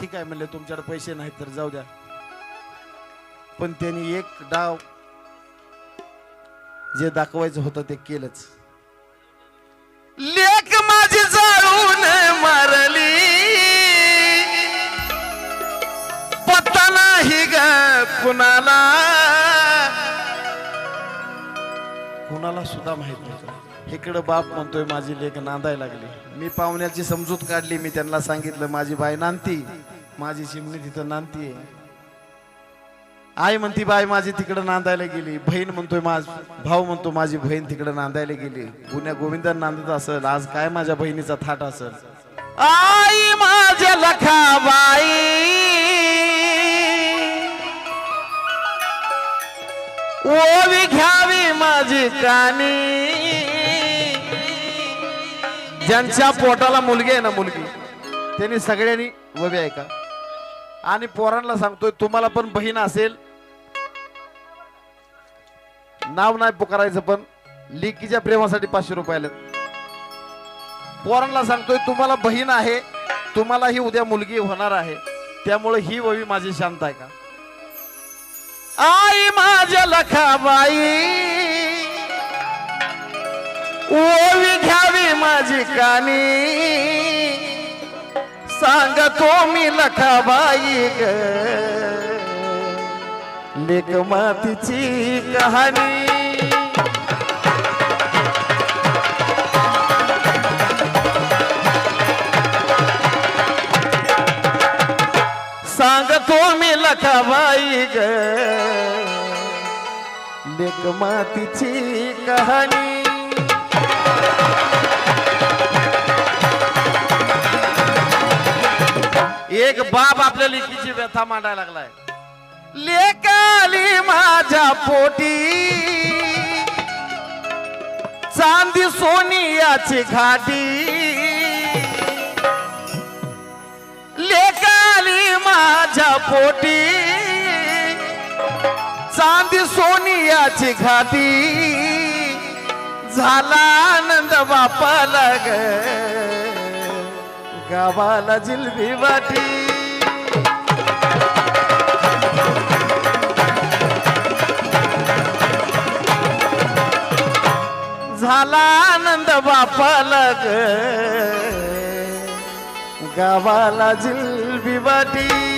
ठीक आहे म्हणले तुमच्याकडे पैसे नाहीत तर जाऊ द्या. पण त्यांनी एक डाव जे दाखवायचं होतं ते केलंच. लेख माझी जाळून मारली. पत्ता नाही ग कुणाला. कुणाला सुद्धा माहीत नव्हतं. इकडं बाप म्हणतोय माझी लेख नांदायला लागली. मी पाहुण्याची समजूत काढली. मी त्यांना सांगितलं माझी बाई नांदती. माझी चिमणी तिथं नांदती आई म्हणती बाई माझी तिकडं नांदायला गेली. बहीण म्हणतोय माझ भाऊ म्हणतो माझी बहीण तिकडं नांदायला गेली. पुण्या गोविंदा नांदत असेल आज काय माझ्या बहिणीचा थाट असेल? आई माझ्या लखाबाई. ओवी घ्यावी माझी कानी. ज्यांच्या पोटाला मुलगी आहे ना मुलगी त्यांनी सगळ्यांनी वबे ऐका. आणि पोरांना सांगतोय तुम्हाला पण बहीण असेल. नाव नाही पुकारायचं पण लिकीच्या प्रेमासाठी पाचशे रुपये आले पोरांना सांगतोय तुम्हाला बहीण आहे तुम्हाला ही उद्या मुलगी होणार आहे. त्यामुळे ही ववी माझी शांत आहे का? आई माझ्या लखाबाई ओवी घ्यावी माझी कानी. सांगतो मी लखाबाई ग. लेख मातीची कहाणी. सांगतो मी लखाबाई ग. लेख मातीची कहाणी. एक बाप आपल्या लेकीची व्यथा मांडायला लागलाय. लेकाली माझ्या पोटी. चांदी सोनियाची घाटी. लेकाली माझ्या पोटी. चांदी सोनियाची घाटी. झाला आनंद बापाला ग. गावाला जिलबी वाटी. झाला आनंद बापाला ग. गावाला जिलबी वाटी.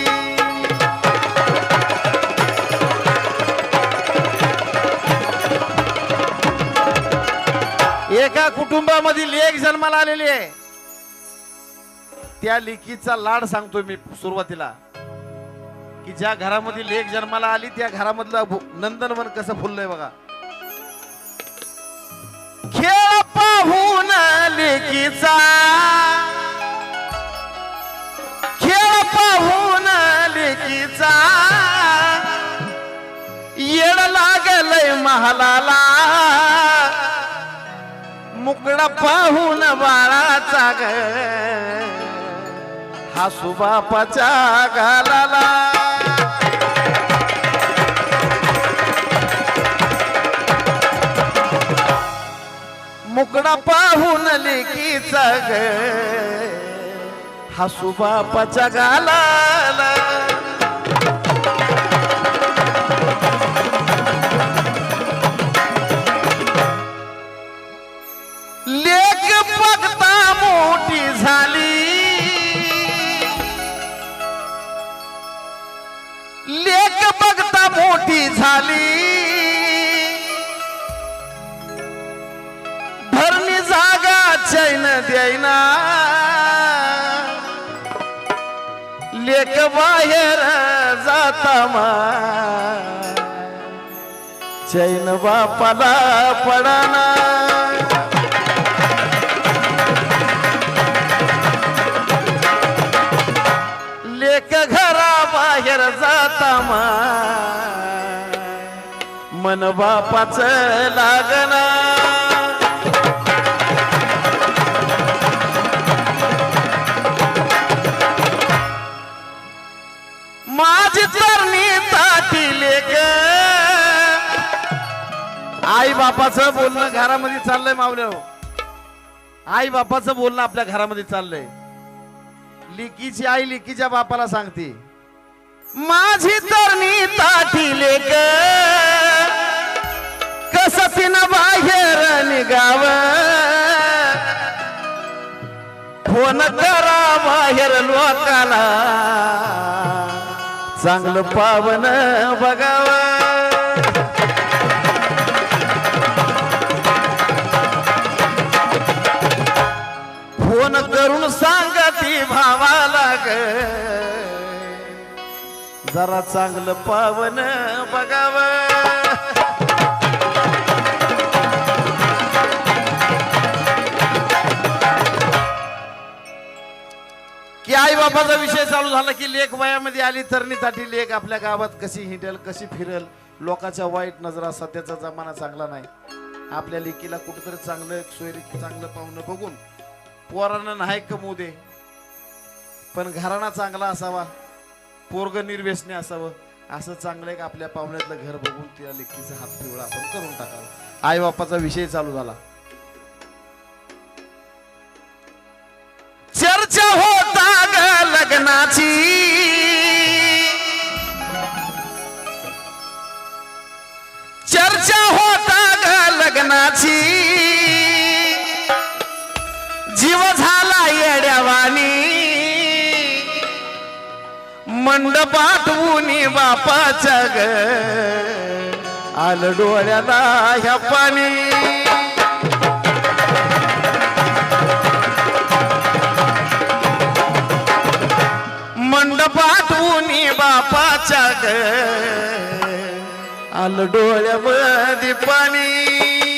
एका कुटुंबामधील एक जन्माला आलेली आहे. त्या लेकीचा लाड सांगतोय मी सुरुवातीला. की ज्या घरामध्ये लेख जन्माला आली त्या घरामधलं नंदनवन कसं फुललंय बघा. खेळ पाहून लेकीचा खेळ पाहून लेकीचा येड लागलय महालाला. मुकडा पाहून बाळाचा ग. हा सुबापाच्या घालाला मुकडा पाहून लेकीचा ग. हा सुबापाच्या गाला. बापाला पडाना. लेख घरा बाहेर जाता मा मन बापाच लागना. आई बापाचं बोलणं घरामध्ये चाललंय मावल्या आई बापाचं बोलणं आपल्या घरामध्ये चाललंय. लिकीची आई लिकीच्या बापाला सांगते माझी तरणी ताठी लेक कस तिनं बाहेर निघाव? फोन करा बाहेर लोकाला चांगलं पावन बघावं. फोन करून सांगती भावाला ग जरा चांगलं पावन बघाव. की आई बापाचा विषय चालू झाला की लेख वयामध्ये आली तरणीसाठी लेख आपल्या गावात कशी हिंडेल कशी फिरेल लोकांच्या वाईट नजरा सध्याचा जमाना चांगला नाही. आपल्या लेकीला कुठेतरी चांगलं सोयरी चांगलं पाहुणं बघून पोरांना नाही कमवू दे. पण घराणा चांगला असावा. पोरग निर्व्यसने असावं. असं चांगलं एक आपल्या पाहुण्यातलं घर बघून त्या लेखीचा हात पिवळा आपण करून टाकावा. आई बापाचा विषय चालू झाला. चर्चा होता लग्नाची. चर्चा होता लग्नाची. झाला येड्यावानी. मंडपात उनी बापाच्या ग. आलं डोळ्याला ह्या पाणी. मंडपात उनी बापाच्या ग. आलं डोळ्यामध्ये पाणी.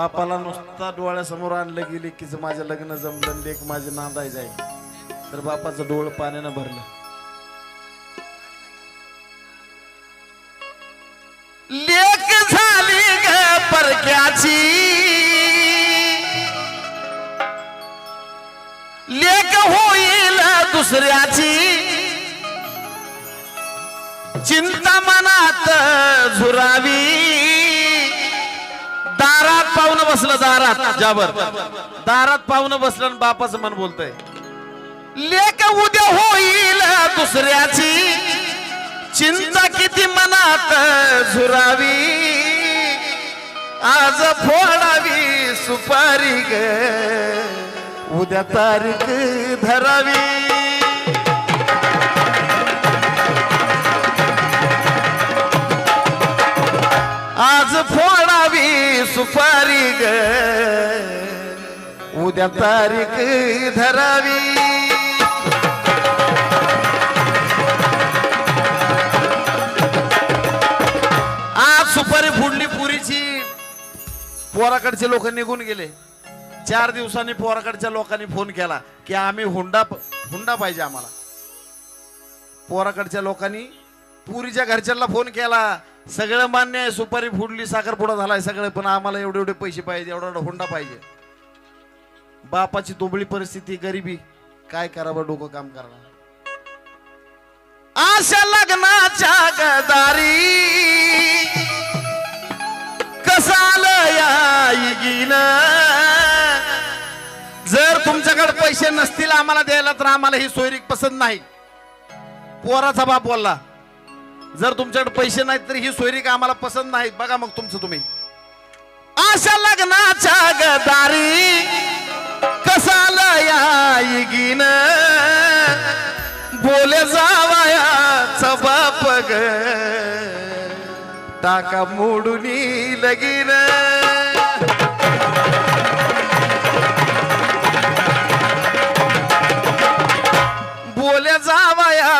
बापाला नुसता डोळ्यासमोर आणलं गेले की माझं लग्न जमलं लेख माझे नांदाय जाईल. तर बापाचं डोळ पाण्यानं भरलं. लेख झाली ग परक्याची. लेख होईल दुसऱ्याची. चिंता मनात झुरावी. दारात पाहुणं बसलं दारात जाबर. दारात पाहुणं बसलं आणि बापाचं मन बोलतय. लेख उद्या होईल दुसऱ्याची. चिंता किती मनात झुरावी. आज फोडावी सुपारी ग. उद्या तारीख धरावी. आज फोडावी सुपारी ग. उद्या तारीख धरावी. आज सुपारी फुडली पुरीची. पोराकडचे लोक निघून गेले. चार दिवसांनी पोराकडच्या लोकांनी फोन केला की आम्ही हुंडा हुंडा पाहिजे आम्हाला. पोराकडच्या लोकांनी पुरीच्या घरच्यांना फोन केला. सगळं मान्य आहे सुपारी फुडली साखरपुडा झालाय सगळं पण आम्हाला एवढे एवढे पैसे पाहिजे एवढा एवढा हुंडा पाहिजे. बापाची दुबळी परिस्थिती गरिबी. काय करावं डोकं काम करणार? आशा लग्नाच्या गदारी. कसाल याईगीन जर तुमच्याकडे पैसे नसतील आम्हाला द्यायला तर आम्हाला ही सोयरीक पसंत नाही. पोराचा बाप बोलला जर तुमच्याकडे पैसे नाहीत तर ही सोयरीक आम्हाला पसंत नाहीत. बघा मग तुमचं तुम्ही. आशा लग्नाच्या गदारी कसाला याईगीन बोले जावायाचा बाप ग. टाका मोडूनी लगीन.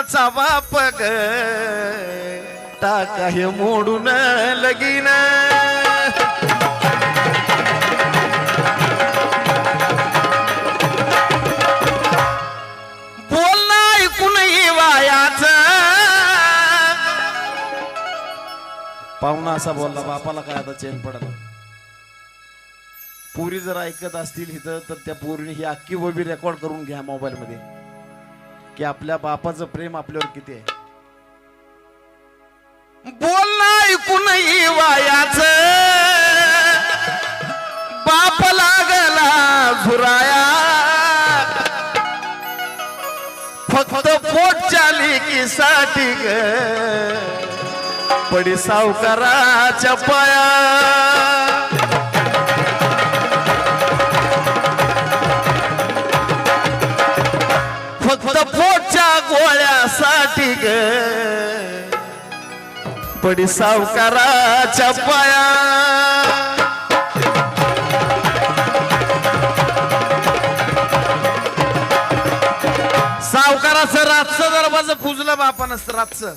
जावायाचा बाप ग. टाका हे मोडून लगीन. बोलणं ऐकून वायाच. पाहुणा असा बोलला बापाला काय आता चेन पडला? पुरी जर ऐकत असतील इथं तर त्या पोरीने ही अख्खी वबी रेकॉर्ड करून घ्या मोबाईल मध्ये की आपल्या बापाचं प्रेम आपल्यावर किती आहे? बोलणं ऐकून वायाच. बाप लागला झुराया. फक्त पोटच्या लेकीसाठी ग. पडी सावकाराच्या पाया. पडी सावकाराच्या पाया. सावकाराचं रातचं दरवाज पुजलं बापानं रातचं.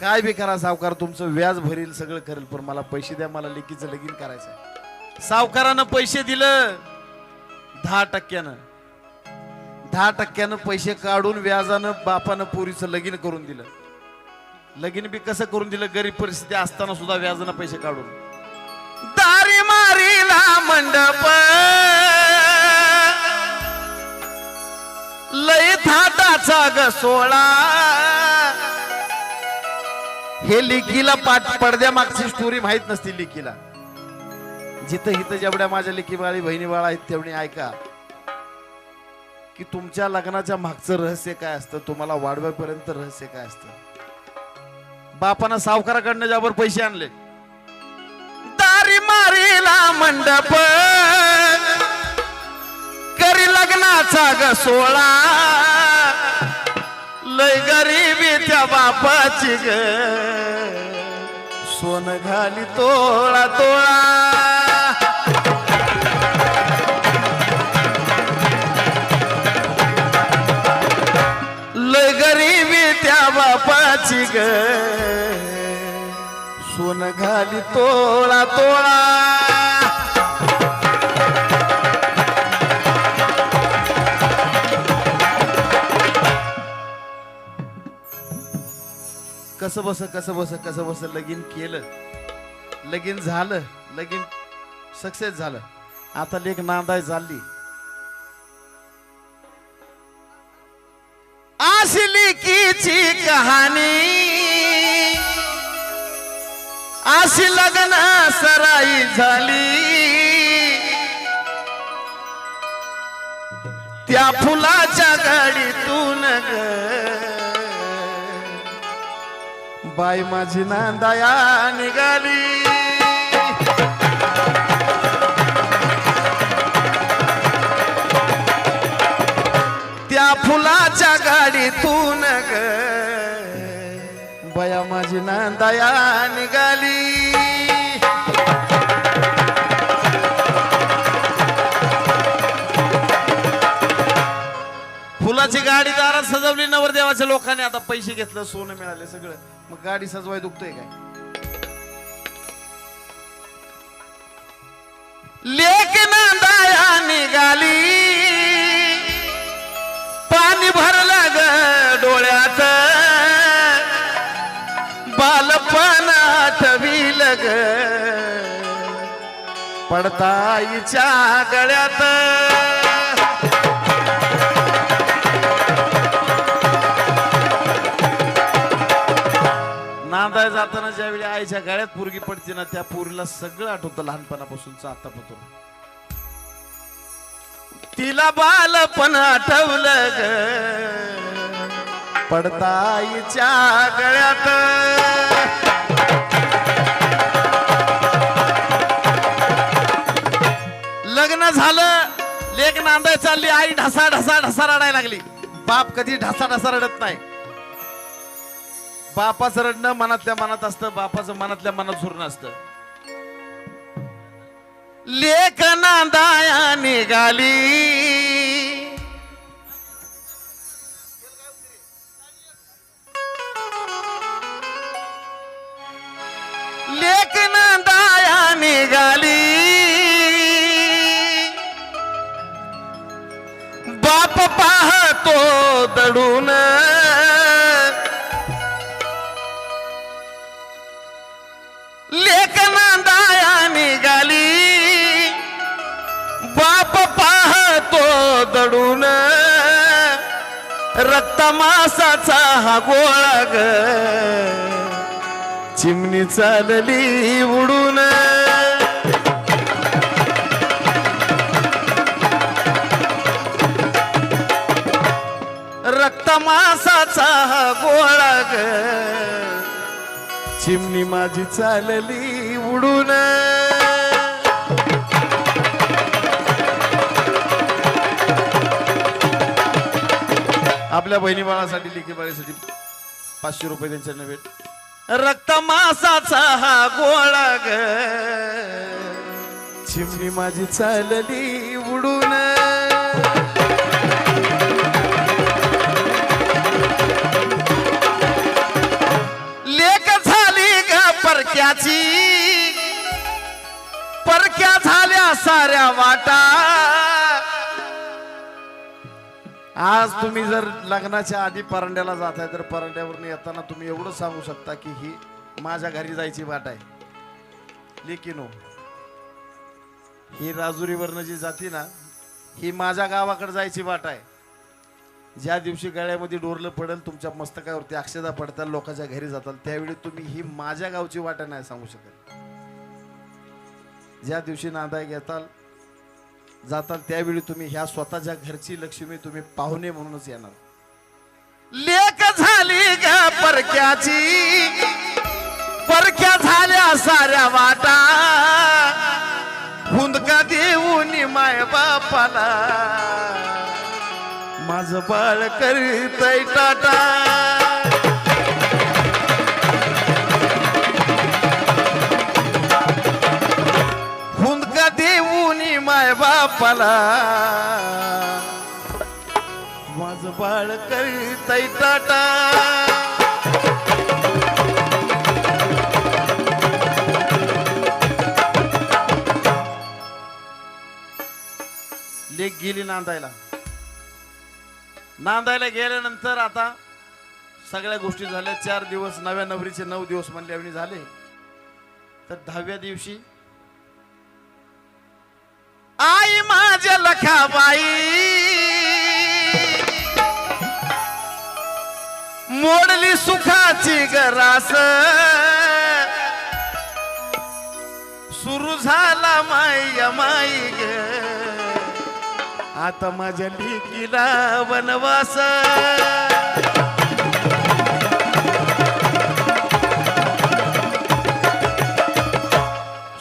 काय बी करा सावकार तुमचं व्याज भरील सगळं करेल पण मला पैसे द्या मला लेकीचं लगीन करायचं सावकारानं पैसे दिलं दहा टक्क्यानं. दहा टक्क्यानं पैसे काढून व्याजानं बापानं पोरीचं लगीन करून दिलं. लगीन बी कसं करून दिलं? गरीब परिस्थिती असताना सुद्धा व्याजानं पैसे काढून. दारी मारीला मंडप. लय थाटाचा ग सोळा. हे लिकीला पाठ पडद्या मागची स्टोरी माहीत नसती लिखीला. जिथं हिथं जेवढ्या माझ्या लिखी बाळी बहिणी बाळा आहेत तेवढी ऐका. की तुमच्या लग्नाच्या मागचं रहस्य काय असतं? तुम्हाला वाढव्यापर्यंत रहस्य काय असतं? बापानं सावकाराकडनं ज्यावर पैसे आणले. दारी मारीला मंडप करी लग्नाचा ग सोळा लय गरीबी त्या बापाची ग. सोन घाली तोळा तोळा. बापाची ग. सोन घाली तोळा तोळा. कसं बस कस बस कस बस लगीन केलं. लगीन झालं लगीन सक्सेस झालं. आता लेख नांदाय झाली. आशली कीची कहाणी? अशी लग्न सराई झाली. त्या फुलाच्या गाडीतून ग. बाई माझी नांदाया निघाली. बया माझी नांदाया निघाली. फुलाची गाडी दारात सजवली नवरदेवाच्या लोकांनी आता पैसे घेतलं सोनं मिळाले सगळं. मग गाडी सजवाय दुखतोय काय? लेक नांदाया निघाली. पाणी भरलं ग डोळ्यात बालपण आठविल ग पडताईच्या गळ्यात. नांदाय जाताना ज्यावेळी आईच्या गाळ्यात पोरगी पडते ना त्या पोरीला सगळं आठवतं लहानपणापासूनच आतापासून. तिला बालपण आठवलं ग. पडताईच्या गळ्यात. लेक चालली आई ढसा ढसा ढसा रडायला लागली. बाप कधी ढसा ढसा रडत नाही. बापाचं रडणं मनातल्या मनात असतं बापाचं मनातल्या मनात झुरणं असतं. लेखना नांदाया निघाली लेख नांदाया निघाली तडून दडून. लेखना दाया निघाली. बाप पाहतो दडून. रक्त मासाचा हा गोळा ग. चिमणी चालली उडून. ग चिमणी माझी चालली उडून. आपल्या बहिणी बाळासाठी लेखी बाळासाठी पाचशे रुपये त्यांच्या नव्हे. रक्त मासाचा हा गोळा ग. चिमणी माझी चालली त्याची परक्या झाल्या साऱ्या वाटा. आज तुम्ही जर लग्नाच्या आधी परांड्याला जाताय तर परांड्यावरून येताना तुम्ही एवढं सांगू शकता की ही माझ्या घरी जायची वाट आहे. लेकिनो ही राजुरीवरनं जी जाती ना ही माझ्या गावाकडे जायची वाट आहे. ज्या दिवशी गळ्यामध्ये डोरलं पडेल तुमच्या मस्तकावरती अक्षदा पडताल लोकांच्या घरी जाताल त्यावेळी तुम्ही ही माझ्या गावची वाटा नाही सांगू शकत. ज्या दिवशी नांदाय घेताल जाताल त्यावेळी तुम्ही ह्या स्वतःच्या घरची लक्ष्मी तुम्ही पाहुणे म्हणूनच येणार. लेक झाली ग परक्याची परक्या झाल्या साऱ्या वाटा. हुंदका देऊन माय बापाला. माझ बाळ करीतय टाटा. हुंदका देऊन माय बापाला? माझ बाळ करीतय टाटा. लेक गेली नांदायला. नांदायला गेल्यानंतर आता सगळ्या गोष्टी झाल्या. चार दिवस नव्या नवरीचे नऊ दिवस म्हणल्यावणी झाले. तर दहाव्या दिवशी आई माझ्या लखाबाई मोडली सुखाची गरास. सुरू झाला माय माई ग. आता माझ्या लेकीला वनवास.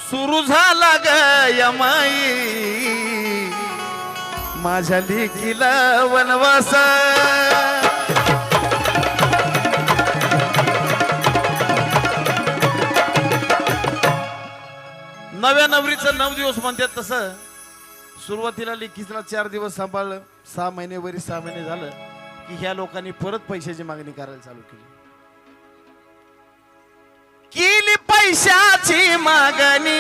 सुरू झाला ग यमाई माझ्या लेकीला वनवास. नव्या नवरीचं नऊ दिवस म्हणतात तसं. सुरुवातीला लेखीला चार दिवस सांभाळलं. सहा महिने वरी सहा महिने झालं की ह्या लोकांनी परत पैशाची मागणी करायला चालू केली. केली पैशाची मागणी.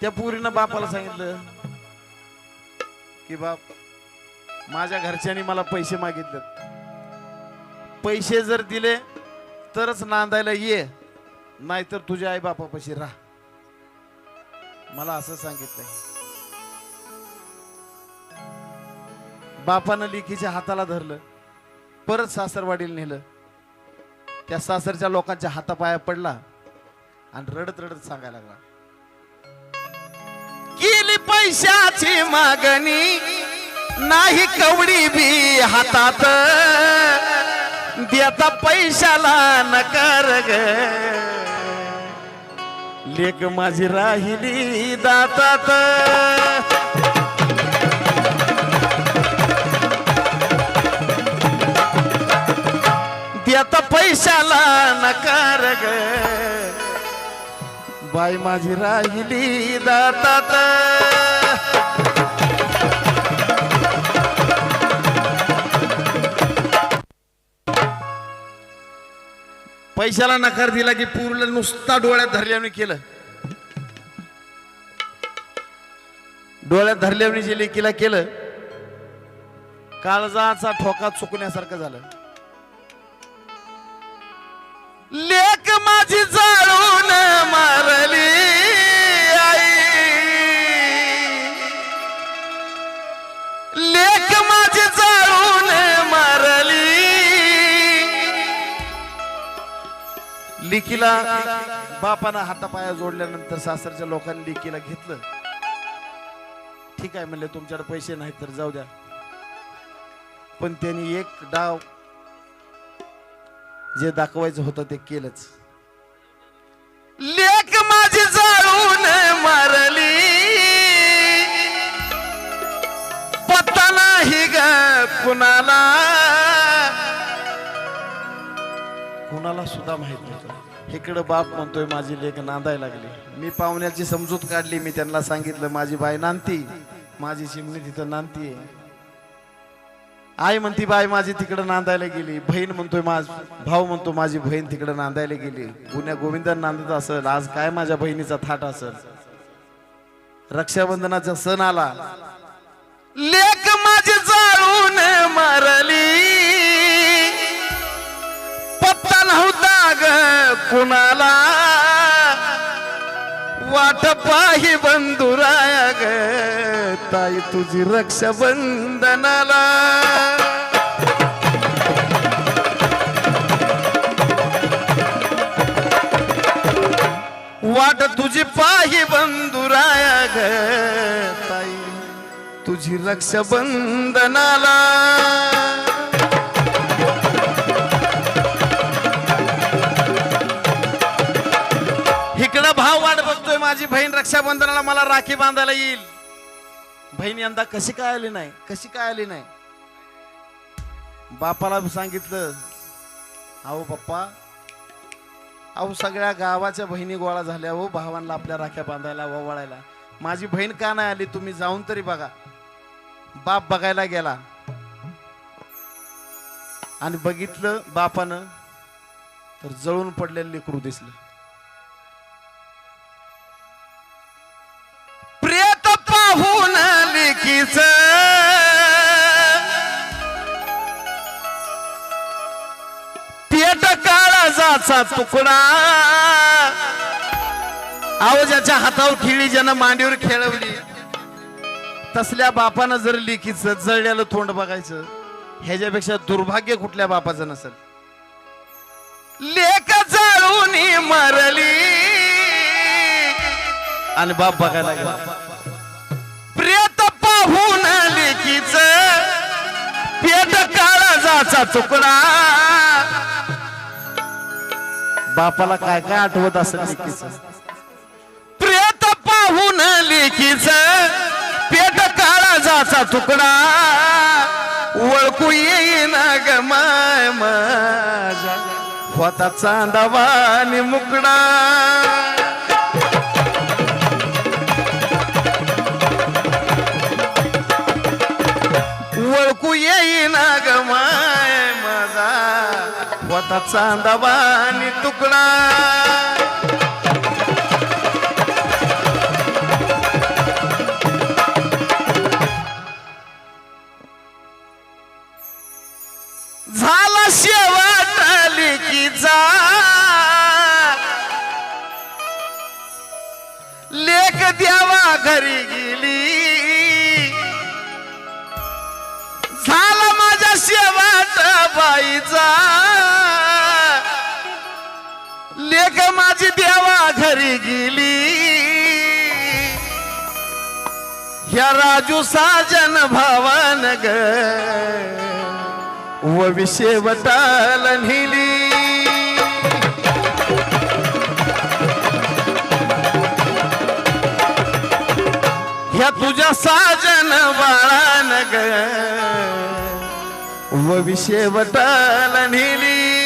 त्या पुरीनं बापाला सांगितलं की बाप माझ्या घरच्यांनी मला पैसे मागितले पैसे जर दिले तरच नांदायला ये. नाहीतर तुझ्या आई बापापाशी राह. मला असं सांगितलंय. बापानं लिखीच्या हाताला धरलं परत सासरवाडीला नेलं. त्या सासरच्या लोकांच्या हातापाया पडला आणि रडत रडत सांगायला लागला. केली पैशाची मागणी नाही कवडी बी हातात. देता पैशाला नकार ग. लेक माझी राहिली दातात. देता पैशाला नकार ग. बाई माझी राहिली दातात. पैशाला नकार दिला की पूर्ण नुसता डोळ्यात धरल्याने केलं. डोळ्यात धरल्याने जे लेकीला केलं काळजाचा ठोका चुकण्यासारखं झालं. लेकीला बापानं हातापाया जोडल्यानंतर सासरच्या लोकांनी लेकीला घेतलं. ठीक आहे म्हणले तुमच्याकडे पैसे नाहीत तर जाऊ द्या. पण त्यांनी एक डाव जे दाखवायचं होतं ते केलंच. लेक माझी जाळून मारली. पत्ता नाही ग कुणाला. कुणाला सुद्धा माहीत नव्हतं इकडं बाप म्हणतोय माझी लेख नांदायला लागली. मी पाहुण्याची समजूत काढली मी त्यांना सांगितलं माझी बाई नांदती माझी चिमणी तिथं नांदतीये आई म्हणती बाई माझी तिकडं नांदायला गेली. बहीण म्हणतोय माझ भाऊ म्हणतो माझी बहीण तिकडं नांदायला गेली. पुण्या गोविंदन नांदत असेल आज काय माझ्या बहिणीचा थाट असेल? रक्षाबंधनाचा सण आला. लेख माझी जाळून मारली. ग कुणाला वाट पाही बंधुराया ग ताई तुझी रक्षाबंधनाला. वाट तुझी पाही बंधुराया ग ताई तुझी रक्षाबंधनाला. रक्षाबंधनाला मला राखी बांधायला येईल. बहीण यंदा कशी काय आली नाही? कशी काय आली नाही? बापाला सांगितलं अहो पप्पा अहो सगळ्या गावाच्या बहिणी गोळा झाल्या हो भावांना आपल्या राख्या बांधायला ओवाळायला. माझी बहीण का नाही आली? तुम्ही जाऊन तरी बघा. बाप बघायला गेला. आणि बघितलं बापानं तर जळून पडलेलं लेकरू दिसलं. काळाचा तुकडा. आवाजाच्या हातावर खिळी ज्यानं मांडीवर खेळवली तसल्या बापानं जर लेकीचं जळलेलं तोंड बघायचं ह्याच्यापेक्षा दुर्भाग्य कुठल्या बापाचं नसेल? लेक जळून मरली. आणि बाप बघायला गेला प्रेत पाहून लेखीच पेट काळजाचा तुकडा. बापाला काय काय आठवत असेल लेकीच प्रेत पाहून लेकीच पेट काळाचा तुकडा ओळखू येईना ग माय माझा. होता चांदावानी मुकडा. ओळखू येईना ग माय माझा. होता चांदावानी तुकडा झाला शेवट लेकीचा लेख द्यावा घरी गेली. झाला माझ्या शेवट बाईचा. लेख माझी देवा घरी गेली. ह्या राजू साजन भावन ग. व विषेवटाल नेली. ह्या तुझ्या साजन बाळान ग. व विषेवटाल नेली.